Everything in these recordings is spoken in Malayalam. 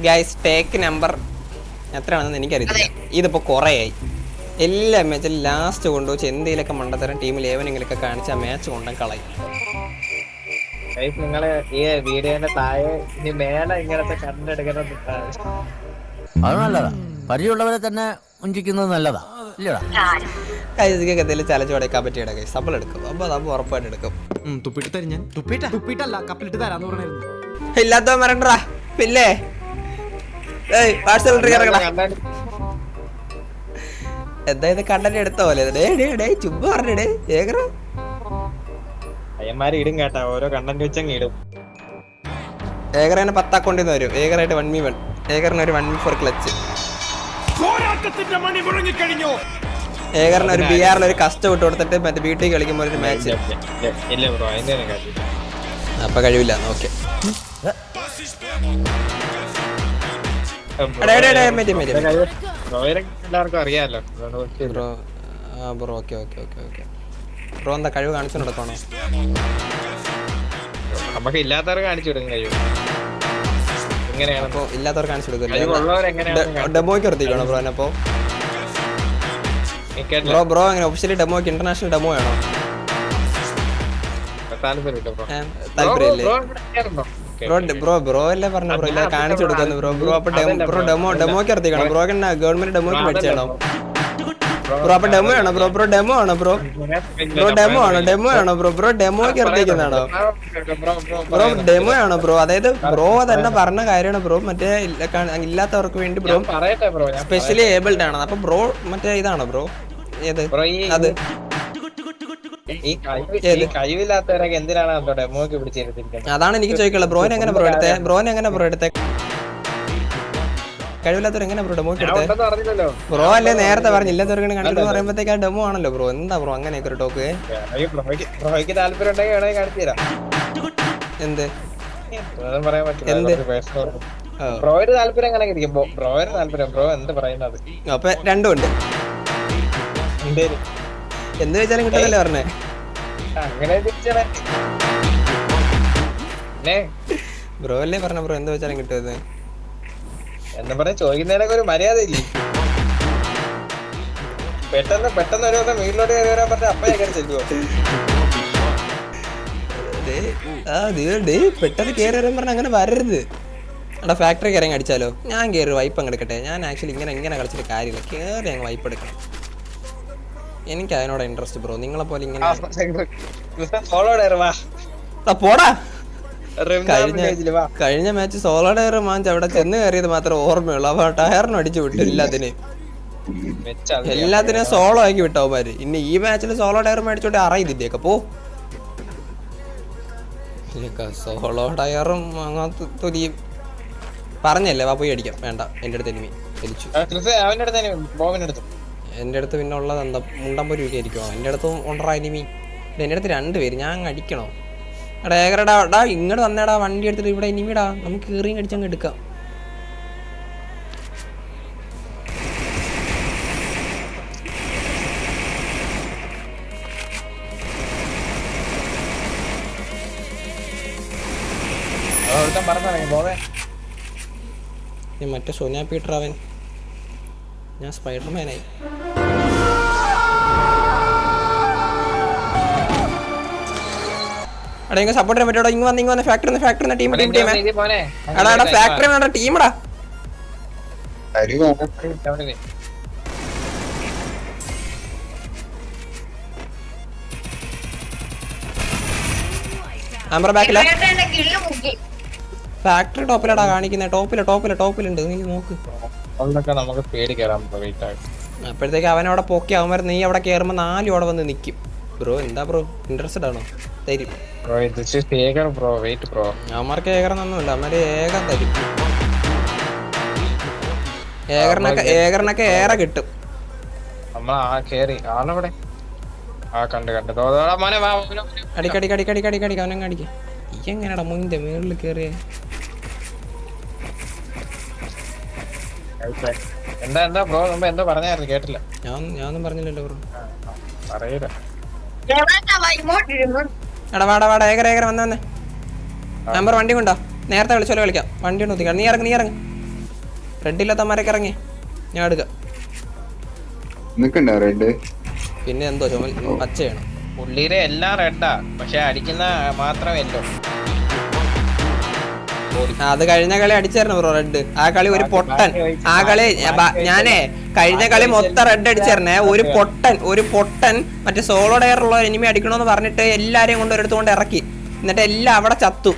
ഗൈസ് ടേക്ക് നമ്പർ എത്രയാണെന്ന് എനിക്കറിയില്ല ഇതിപ്പോൾ കുറേയായി. ആയി എല്ലാ മാച്ചും ലാസ്റ്റ് കൊണ്ടുവച്ച് എന്തെങ്കിലുമൊക്കെ മണ്ടത്തരം ടീമിൽ ഏവനെങ്കിലൊക്കെ കാണിച്ച് ആ മാച്ച് കൊണ്ടും കളയും. ഗൈസ് നിങ്ങൾ ഈ വീഡിയോന്റെ താഴെ ഇനി മേലെ ഇങ്ങനത്തെ കണ്ടെടുക്കണം അത് നല്ലതാ. പരിചയമുള്ളവരെ തന്നെ ഉഞ്ചിക്കുന്നത് നല്ലതാ. എന്തെങ്കിലും കൈ സബിൾ എടുക്കും. അപ്പോൾ അത് ഉറപ്പായിട്ട് എടുക്കും. ഉം, തുപ്പിട്ട് തരും ഞാൻ. തുപ്പിട്ട തുപ്പിട്ടല്ല. കപ്പിലിട്ട് തരാന്ന് പറഞ്ഞായിരുന്നു. ഇല്ലാത്തവൻ വരണ്ടാ പിന്നെ? ഏയ് പാർസൽ ട്രിഗർ എന്താ ഇത് കണ്ടന്റ് എടുത്ത പോലെ? ചുമ്മാ പറഞ്ഞു ഏകറ? പയ്യന്മാര് ഇടും കേട്ടാ ഓരോ കണ്ടന്റ് വെച്ചങ്ങ് ഇടും. ഏകറിന് പത്ത് അക്കൗണ്ടിൽ നിന്ന് വരും. ഏകറായിട്ട് വൺ മീ വൺ ഏകറിന് ഒരു വൺ മീ ഫോർ ക്ലച്ച് ഏകറിന് ഒരു ബി ആറിൽ ഒരു കസ്റ്റ് വിട്ട് കൊടുത്തിട്ട് മറ്റേ വീട്ടിൽ കളിക്കുമ്പോൾ ഒരു മാച്ച് അപ്പൊ കഴിവില്ല ഓക്കെ എല്ലാവർക്കും അറിയാലോ. ബ്രോ ആ bro okay okay okay okay. Bro എന്താ കഴിവ് കാണിച്ചു നടക്കണോ നമുക്ക് ഇല്ലാത്തവർ കാണിച്ചു കൊടുക്കും കഴിയും ഇങ്ങനെയാണ് ഇല്ലാത്തവർ കാണിച്ചു കൊടുക്കും ഡെമോയ്ക്ക് നിർത്തിക്കണോ ബ്രോ അപ്പോ? ബ്രോ ബ്രോ അങ്ങനെ ഒഫീഷ്യലി ഡെമോയ്ക്ക് ഇന്റർനാഷണൽ ഡെമോ ആണോ? താല്പര്യമില്ല താല്പര്യമില്ലേ? Bro bro. ബ്രോ അല്ലേ പറഞ്ഞ ബ്രോ ഇല്ല കാണിച്ചു കൊടുക്കുന്നു. ബ്രോ ബ്രോ അപ്പൊ ബ്രോ ഡെമോ ഡെമോക്ക് ഇറത്തിക്കണം ബ്രോ ഗവൺമെന്റ് ഡെമോക്ക് പഠിച്ചാണോ? ബ്രോ അപ്പൊ ഡെമോ ആണോ ബ്രോ ബ്രോ ഡെമോ ആണോ ബ്രോ ബ്രോ ഡെമോ ആണോ ഡെമോ ആണോ ബ്രോ ബ്രോ ഡെമോക്ക് ഇറത്തിക്കുന്നതാണോ ബ്രോ ഡെമോ ആണോ ബ്രോ അതായത് ബ്രോ തന്നെ പറഞ്ഞ കാര്യമാണ് ബ്രോ മറ്റേ ഇല്ലാത്തവർക്ക് വേണ്ടി ബ്രോ സ്പെഷ്യലി ഏബിൾഡ് ആണ്. അപ്പൊ ബ്രോ മറ്റേ ഇതാണോ ബ്രോ ഏത്? അത്. കഴിവില്ലാത്തവരൊക്കെ എന്തിനാണ് എന്തോ ഡെമോക്ക് പിടിച്ചിരുത്തിരിക്കുന്നത് അതാണ് എനിക്ക് ചോദിക്കുള്ളത് ബ്രോൻ എങ്ങനെ ബ്രോ എടുത്തേ? ബ്രോൻ എങ്ങനെ ബ്രോ എടുത്തേ? കഴിവില്ലാത്തവർ എങ്ങനെ ബ്രോ ഡെമോ എടുത്തേ? ബ്രോ അല്ലേ നേരത്തെ പറഞ്ഞു ഇല്ലാത്തവർക്ക് കണ്ടിട്ട് പറയുമ്പോഴത്തേക്ക് ആ ഡെമോ ആണല്ലോ ബ്രോ. എന്താ ബ്രോ അങ്ങനെ ഒരു ടോക്ക്? ഈ ബ്രോയ്ക്ക് ബ്രോയ്ക്ക് താല്പര്യം ഉണ്ടെങ്കിൽ വേണമെങ്കിൽ കാണിച്ചു തരാം. എന്ത്? പറയാൻ പറ്റില്ല. ബ്രോയുടെ താല്പര്യം ഇരിക്കും ബ്രോ- ബ്രോയുടെ താല്പര്യം. ബ്രോ എന്ത് പറയുന്നത്? അപ്പൊ രണ്ടും ഉണ്ട്. എന്ത് വെച്ചാലും കിട്ടുന്നല്ലേ പറഞ്ഞേ. അങ്ങനെ ബ്രോ അല്ലേ പറഞ്ഞ ബ്രോ എന്ത് വെച്ചാലും കിട്ടുന്നത് എന്ന് പറഞ്ഞ ചോദിക്കുന്നതിനൊക്കെ ഒരു മര്യാദ ഇല്ലേ പെട്ടെന്ന് പെട്ടെന്ന് ഒരു ദിവസം വീട്ടിലോട്ട് കയറി വരാൻ പറഞ്ഞ അപ്പ ഞാൻ ചെല്ലുവോ? പെട്ടെന്ന് കയറി വരാൻ പറഞ്ഞ അങ്ങനെ വരരുത്. എടാ ഫാക്ടറി കയറി അടിച്ചാലോ? ഞാൻ കയറി വൈപ്പ് അങ്ങ് എടുക്കട്ടെ. ഞാൻ ആക്ച്വലി ഇങ്ങനെ ഇങ്ങനെ കളിച്ചിട്ട് കാര്യമില്ല. കയറി അങ്ങ് വൈപ്പ് എടുക്കണം. എനിക്ക് അതിനോട് ഇൻട്രസ്റ്റ് ബ്രോ നിങ്ങളെ പോലെ ഇങ്ങനെ പോടാ. കഴിഞ്ഞ കഴിഞ്ഞ മാച്ച് സോളോ ഡയർ മാഞ്ച് അവിടെ ചെന്ന് കയറിയത് മാത്രമേ ഓർമ്മയുള്ളൂ. അപ്പൊ ടയറിന് അടിച്ചു വിട്ടു എല്ലാത്തിനെയും എല്ലാത്തിനെയും സോളോ ആക്കി വിട്ടോ അവന്മാര്. ഇനി ഈ മാച്ചിൽ സോളോ ടയർ മേടിച്ചോട്ടെ അറിയതില്ലേക്ക പോ. സോളോ ടയറും അങ്ങനത്തെ തൊലിയും പറഞ്ഞല്ലേ വാ പോയി അടിക്കാം. വേണ്ട എന്റെ അടുത്ത് എനിമി വലിച്ചു അവന്റെ അടുത്ത് ബോബിന്റെ അടുത്ത്. എന്റെ അടുത്ത് പിന്നെ ഉള്ളത് എന്താ മുണ്ടമ്പൊരു ആയിരിക്കുമോ എന്റെ അടുത്തും ഉണ്ടറാ എനിമി എന്റെ അടുത്ത് രണ്ട് പേര്. ഞാൻ അങ്ങ് അടിക്കണോ? എടാ ഏകരടാ ഡാ ഇങ്ങോട്ട് തന്നേടാ വണ്ടി എടുത്തിട്ട് ഇവിടെ എനിമിടാ നമുക്ക് കീറിയും അടിച്ചങ്ങ് എടുക്കാം. മറ്റേ സോനിയ പീറ്റർ അവൻ. ഞാൻ സ്പൈഡർമാനായി. എടാ ഇങ്ങ സപ്പോർട്ട് ചെയ്യാൻ പറ്റോ ഇങ്ങ് വന്ന് ഇങ്ങ് വന്ന് factory factory team team team ഇത് പോനെ എടാ എടാ ഫാക്ടറി വേണ്ട ടീമടാ അവിടെ നമ്മുടെ ബാക്കില ഫാക്ടറി ടോപ്പിലടാ കാണിക്കുന്നത് ടോപ്പില ടോപ്പില ടോപ്പിലുണ്ട് നീ നോക്ക്. അതൊക്കെ നമുക്ക് പേടി കയറാൻ വെയിറ്റ് അപ്പോഴത്തേക്ക് അവൻ അവിടെ പൊക്കി അവൻ നീ അവിടെ കയറുമ്പോൾ നാലും അവിടെ വന്ന് നിൽക്കും ബ്രോ എന്താ ബ്രോ? ഇൻട്രസ്റ്റഡ് ആണോ? തരും ബ്രോ ഇത് ഏകർ ബ്രോ വെയിറ്റ് ബ്രോ. അവന്മാർക്ക് ഏകറൊന്നുമില്ല അവന്മാര് ഏകം തരും. ഏകറിനൊക്കെ ഏകറിനൊക്കെ ഏറെ കിട്ടും. നമ്മൾ ആ കേറി. ആളെവിടെ? ആ കണ്ട് കണ്ട്. ഈ എങ്ങനെയാടാ മുന്നിന്റെ മേളിൽ കയറിയ എന്താ എന്താ ബ്രോ മുമ്പ് എന്തോ പറഞ്ഞായിരുന്നു കേട്ടില്ല. ഞാൻ ഞാനൊന്നും പറഞ്ഞില്ലല്ലോ ബ്രോ പറയൂല എടാ വാടാ വാടാ ഏകര ഏകര വന്ന് വന്നേ. നമ്പർ വണ്ടി കൊണ്ടോ? നേരത്തെ വിളിച്ചോലെ കളിക്കാം വണ്ടി കൊണ്ട് നീ ഇറങ്ങി നീ ഇറങ്ങി. റെഡ് ഇല്ലാത്തമാരൊക്കെ ഇറങ്ങി. ഞാൻ എടുക്കാം. നിക്കണ്ടോ റെഡ് പിന്നെ എന്തോ ചുമ പച്ചയാണ് പുള്ളിയുടെ എല്ലാം റെഡാ പക്ഷെ അടിക്കുന്ന മാത്രമേ യെല്ലോ ആ, അത് കഴിഞ്ഞ കളി അടിച്ചായിരുന്നു ബ്രോ റെഡ് ആ കളി ഒരു പൊട്ടൻ. ആ കളി ഞാനേ കഴിഞ്ഞ കളി മൊത്തം റെഡ് അടിച്ചായിരുന്നേ. ഒരു പൊട്ടൻ ഒരു പൊട്ടൻ മറ്റേ സോളോ ഡയർ ഉള്ള എനിമി അടിക്കണമെന്ന് പറഞ്ഞിട്ട് എല്ലാരെയും കൊണ്ട് ഒരിടത്ത് കൊണ്ട് ഇറക്കി. എന്നിട്ട് എല്ലാം അവിടെ ചത്തു.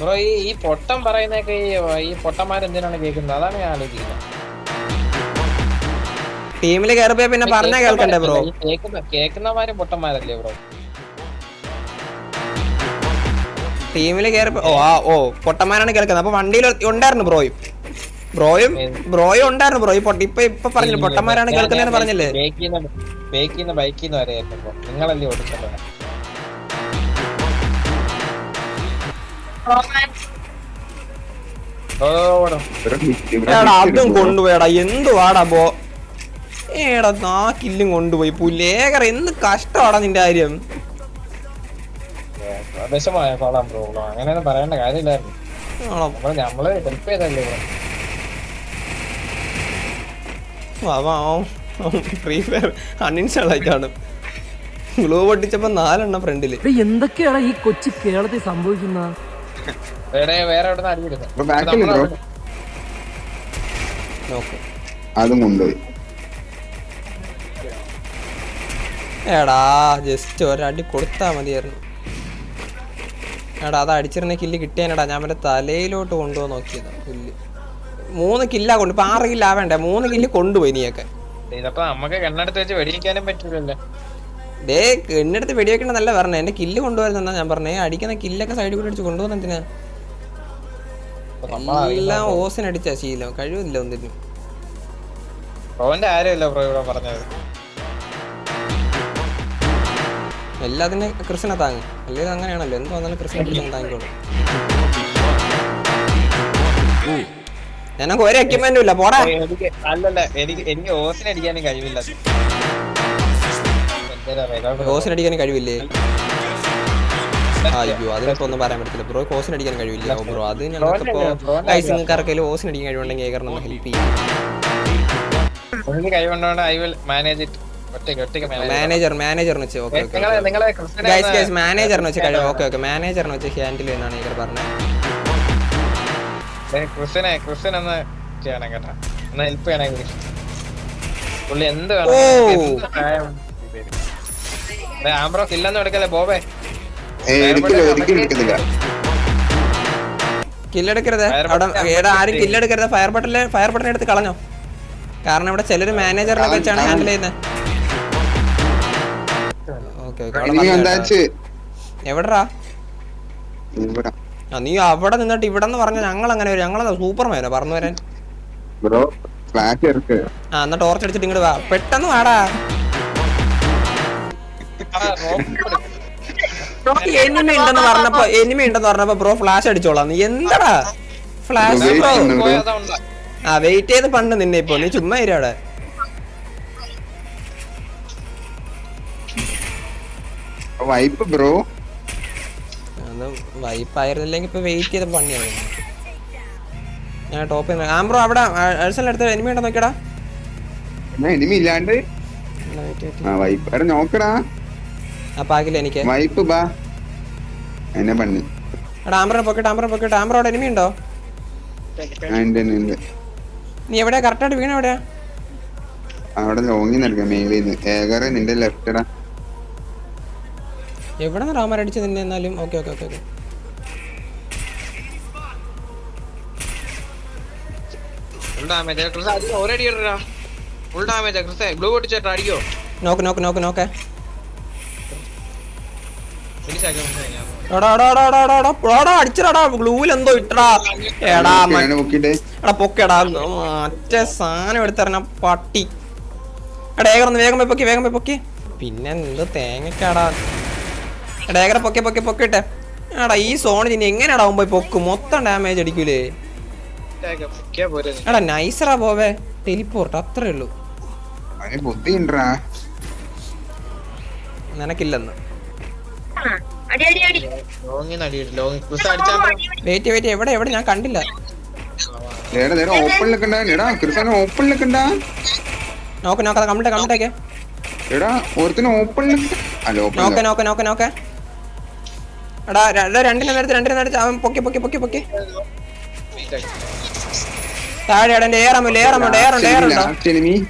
ബ്രോ ഈ ഈ പൊട്ടം പറയുന്നൊക്കെ ഈ പൊട്ടന്മാരെന്തിനാണ് കേൾക്കുന്നത്? അതാണ് ഞാൻ ആലോചിക്കുന്നത്. ടീമിൽ കയറിപ്പോയ പിന്നെ പറഞ്ഞ കേൾക്കണ്ടേ ബ്രോ കേൾക്കുന്ന കേൾക്കുന്നമാരും പൊട്ടന്മാരല്ലേ ബ്രോ ടീമിൽ കയറി ഓ ആ ഓ പൊട്ടന്മാരാണ് കേൾക്കുന്നത്. അപ്പൊ വണ്ടിയിൽ ഉണ്ടായിരുന്നു ബ്രോയും. ബ്രോയും ബ്രോയും ഉണ്ടായിരുന്നു ബ്രോ ഈ പൊട്ട ഇപ്പൊ ഇപ്പൊ പറഞ്ഞില്ലേ പൊട്ടന്മാരാണ് കേൾക്കുന്നതെന്ന് പറഞ്ഞില്ലേ? നിങ്ങളല്ലേ അതും കൊണ്ടുപോയടാ. എന്തുവാടാ ബോ? ഏടാ നാ കില്ലും കൊണ്ടുപോയി. പുല്ലേകർ എന്ത് കഷ്ടമാടാ നിന്റെ കാര്യം. വിഷമായ കൊള്ളാം ബ്രോ അങ്ങനെയൊന്നും പറയേണ്ട കാര്യമില്ലായിരുന്നു. നമ്മൾ നമ്മൾ ഹെൽപ്പ് ചെയ്തല്ലേ ഫ്രീ ഫയർ അൺഇൻസ്റ്റാൾ ആയിട്ടാണ്. ഗ്ലോ പൊട്ടിച്ചപ്പോ നാലെണ്ണം ഫ്രണ്ടിൽ. എന്തൊക്കെയാണ് ഈ കൊച്ചു കേരളത്തിൽ സംഭവിക്കുന്ന? വേറെ അതും കൊണ്ടുപോയി എടാ ജസ്റ്റ് ഒരടി കൊടുത്താ മതിയായിരുന്നു. എടാ അത് അടിച്ചിരുന്ന കില്ല് കിട്ടിയാനടാ. ഞാൻ അവന്റെ തലയിലോട്ട് കൊണ്ടുപോകാൻ നോക്കിയത് പുല്ല്. മൂന്ന് കില്ലാ കൊണ്ട് ഇപ്പൊ ആറ് കില്ല ആവേണ്ടേ മൂന്ന് കില്ല് കൊണ്ടുപോയി നീയൊക്കെ. ഇതപ്പോ നമുക്ക് കണ്ണെടുത്ത് വെച്ച് വെടിയിക്കാനും പറ്റൂലല്ലോ. ഡേ എന്നെടുത്ത് വെടിവെക്കണ നല്ല പറഞ്ഞേ എന്റെ കില്ല് കൊണ്ടുവരുന്നെന്നാ ഞാൻ പറഞ്ഞേ? അടിക്കുന്ന കില്ലൊക്കെ സൈഡിൽ കൂടി അടിച്ച് കൊണ്ടുപോകുന്ന എന്തിനാ? എല്ലാം ഓസിനടിച്ച ശീലം. കഴിവില്ല ഒന്നിനും. ആരും ഇല്ല ഇവിടെ പറഞ്ഞത്? എല്ലാത്തിനും കൃഷ്ണനെ താങ്ങും. അല്ലെങ്കിൽ അങ്ങനെയാണല്ലോ. എന്ത് വന്നാലും കൃഷ്ണ കൃഷ്ണൻ താങ്ങിക്കോളും. ഞാനൊക്കെ ഒരു എക്യുപ്മെന്റും ഇല്ല. പോടാ. അല്ലല്ല എനിക്ക് എനിക്ക് കഴിവില്ല. അയ്യോ അതിനൊക്കെ ഒന്നും പറയാൻ പറ്റത്തില്ല. ബ്രോ കോസിന് അടിക്കാൻ കഴിവില്ല ബ്രോ. അത് ഞങ്ങൾക്കിപ്പോ ഐസിംഗ് ഗൈസ് നിങ്ങൾക്ക് ആർക്കെങ്കിലും ഓസിന് അടിക്കാൻ കഴിവുണ്ടെങ്കിൽ ഏകരണം ഹെൽപ്പ് ചെയ്യും. കഴിവുണ്ടോണ്ട് I will manage it manager മാനേജറിന് വെച്ച് ഓക്കെ ഗൈസ് ഗൈസ് മാനേജറിന് വെച്ച് കഴിവ് ഓക്കെ ഓക്കെ മാനേജറിന് വെച്ച് ഹാൻഡിൽ ചെയ്യുന്നതാണ് ഇവർ പറഞ്ഞത്. ക്രിസ്ത്യനെ ക്രിസ്ത്യൻ ഒന്ന് ചെയ്യണം കേട്ടാ. ഒന്ന് ഹെൽപ്പ്. പുള്ളി എന്ത് ഇല്ലെന്ന് എടുക്കല്ലേ ബോബേ? കില്ലെടുക്കരുത് അവിടെ ആരും കില്ലെടുക്കരുത് ഫയർ ബട്ടണിൽ ഫയർ ബട്ടൺ എടുത്ത് കളഞ്ഞോ. കാരണം ഇവിടെ ചിലര് മാനേജറിനെ വെച്ചാണ് ഹാൻഡിൽ ചെയ്യുന്നത്. എവിടെടാ? നീ അവിടെ നിന്നിട്ട് ഇവിടെ എന്ന് പറഞ്ഞ ഞങ്ങൾ അങ്ങനെ വരും. ഞങ്ങളെന്താ സൂപ്പർമാനോ പറഞ്ഞു വരാൻ. ബ്രോ ആ എന്നാ ടോർച്ച് അടിച്ചിട്ട് ഇങ്ങോട്ട് വാ. പെട്ടെന്ന് വാടാ. എനിമി ഉണ്ടെന്ന് പറഞ്ഞപ്പോ എനിമി ഉണ്ടെന്ന് പറഞ്ഞപ്പോ ബ്രോ ഫ്ലാഷ് അടിച്ചോളാം. നീ എന്താടാ? Flash bro. ആ വെയിറ്റ് ചെയ്ത് പണ്ട് നിന്നെ ഇപ്പൊ. നീ ചുമ്മാ ഇരി വൈപ്പ് ബ്രോ വൈപ്പ് വൈപ്പായിരുന്നില്ലെങ്കിൽ ഇപ്പൊ വെയിറ്റ് ചെയ്ത പണിയാണ് ഞാൻ ടോപ്പ് ആ ബ്രോ അവിടെ അഴ്സലിന്റെ അടുത്ത് എനിമി ഉണ്ടോ നോക്കിയടാ? എനിമി ഇല്ലാണ്ട്? ആ വൈപ്പ് എടാ നോക്കടാ. ആ ആകില്ല എനിക്ക്. വൈപ്പ് ബാ. എന്നെ പണി. എടാ ആംബ്രോ പൊക്കട്ടെ ആംബ്രോ പൊക്കട്ടെ ആംബ്രോ അവിടെ എനിമി ഉണ്ടോ? നീ എവിടെയാ? കറക്റ്റ് ആയിട്ട് വീണ എവിടെയാ? അവിടെ ലോങ്ങി നൽകാം നിന്ന്. ഏകറെ നിന്റെ ലെഫ്റ്റടാ എവിടെ നിന്ന് റാമർ അടിച്ചു നിന്നെ എന്നാലും? Okay okay okay okay. നോക്ക് നോക്ക് നോക്ക് നോക്കേ. അടിച്ചടാ ഗ്ലൂവിൽ എന്തോ ഇട്ടടാ. എടാ എടാ പൊക്കെടാ മറ്റേ സാധനം എടുത്തറിഞ്ഞ പട്ടി. എടാ ഏകർ വേഗം പോയി പൊക്കി വേഗം പോയി പൊക്കി. പിന്നെ എന്ത് തേങ്ങക്കാടാ. എടാ ഏകര പൊക്കെ പൊക്കെ പൊക്കിട്ടെ. എടാ ഈ സോണിൽ ഇനി എങ്ങനെയാടാ പോയി പൊക്ക്? മൊത്തം ഡാമേജ് അടിക്കൂലേ. എടാ നൈസറാ പോവേ. ടെലിപ്പോർട്ട് അത്രേ ഉള്ളൂ. നിനക്കില്ലെന്ന്. ആ, അടി അടി അടി. ലോങ്ങിന്ന് അടിയിട്ട് ലോങ് ക്രിസ് അടിച്ചാ വെയിറ്റ് വെയിറ്റ് എവിടെ എവിടെ? ഞാൻ കണ്ടില്ല. നോക്ക് നോക്കാം കമ്പിട്ടെ കമ്പിട്ടേക്ക് എടാ ഒരുത്തിന് അല്ല നോക്കെ ഓപ്പണിൽ നോക്കെ നോക്കെ നോക്കെ. എടാ എടാ, രണ്ടിനെ നേരത്തെ രണ്ടിനെ നേരത്തെ അവൻ പൊക്കി പൊക്കി പൊക്കി പൊക്കി. താഴെ എടാ എന്റെ ഏറമുണ്ട് ഏറമുണ്ട് ഏറുണ്ട് ഏറുണ്ട് എടാ,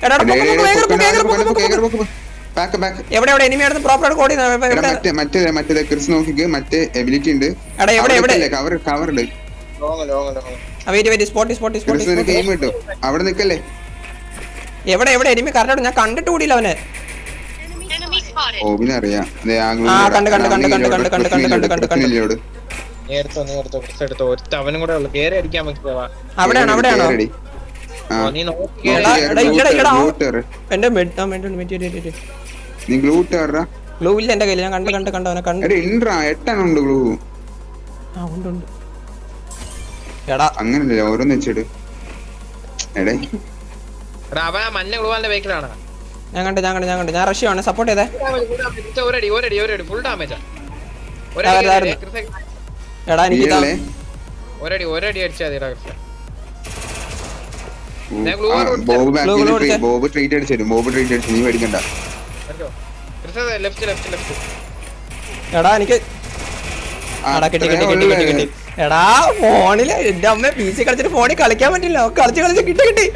എടാ, പൊക്ക്, പൊക്ക്, വേഗം പൊക്ക്, വേഗം പൊക്ക്, പൊക്ക്, ബാക്ക് ബാക്ക് എവിടെ എവിടെ? എനിമി അടുത്ത് പ്രോപ്പർ കോടി മറ്റേ മറ്റേ മറ്റേ ക്രിസ് നോക്കിക്ക്. മറ്റേ എബിലിറ്റി ഉണ്ട്. എടാ എവിടെ എവിടെ? കവർ കവറുണ്ട് വെയിറ്റ് വെയിറ്റ് സ്പോട്ടി സ്പോട്ടി സ്പോട്ടി ഗെയിം കിട്ടും അവിടെ നിൽക്കല്ലേ എവിടെ എവിടെ? എനിമി കറക്റ്റ് ഞാൻ കണ്ടിട്ട് കൂടിയില്ല അവനെ. ഓബിനെ അറിയാം. എടുത്തോ. ഒരുത്ത അവനും കൂടെ ഉള്ളു. കേറി അടിക്കാൻ അവിടെയാണോ അവിടെയാണോ? നീ. എന്റെ ഗ്ലൂ ഗ്ലൂ ഇല്ല എന്റെ കയ്യിൽ ഞാൻ കണ്ട് കണ്ട് കണ്ട് അവനെ കണ്ട്. എടാ ഇൻട്രാ എട്ടെണ്ണം ഉണ്ട് ഗ്ലൂ. ആ ഉണ്ട് ഉണ്ട്. എടാ. അങ്ങനല്ലേ ഓരോന്ന് വെച്ചിട്ട് എടേ. എടാ അവൻ ആ മഞ്ഞ ഗ്ലൂവാന്റെ ബേക്കിലാണ് ഞാൻ കണ്ട് ഞാൻ കണ്ട് ഞാൻ കണ്ട്. ഞാൻ റഷ്യ ആണ് സപ്പോർട്ട് ചെയ്തേ. എടാ എനിക്ക് ഒരടി ഒരടി. ബോബ് ബാക്കിൽ ബോബ് ട്രീറ്റ് അടിച്ചു ബോബ് ട്രീറ്റ് അടിച്ചു നീ എടാ എനിക്ക് എടാ ഫോണിൽ എന്റെ അമ്മ പി സി കളിച്ചിട്ട് ഫോണിൽ കളിക്കാൻ പറ്റില്ല. കളിച്ച് കളിച്ച് കിട്ടി കിട്ടി.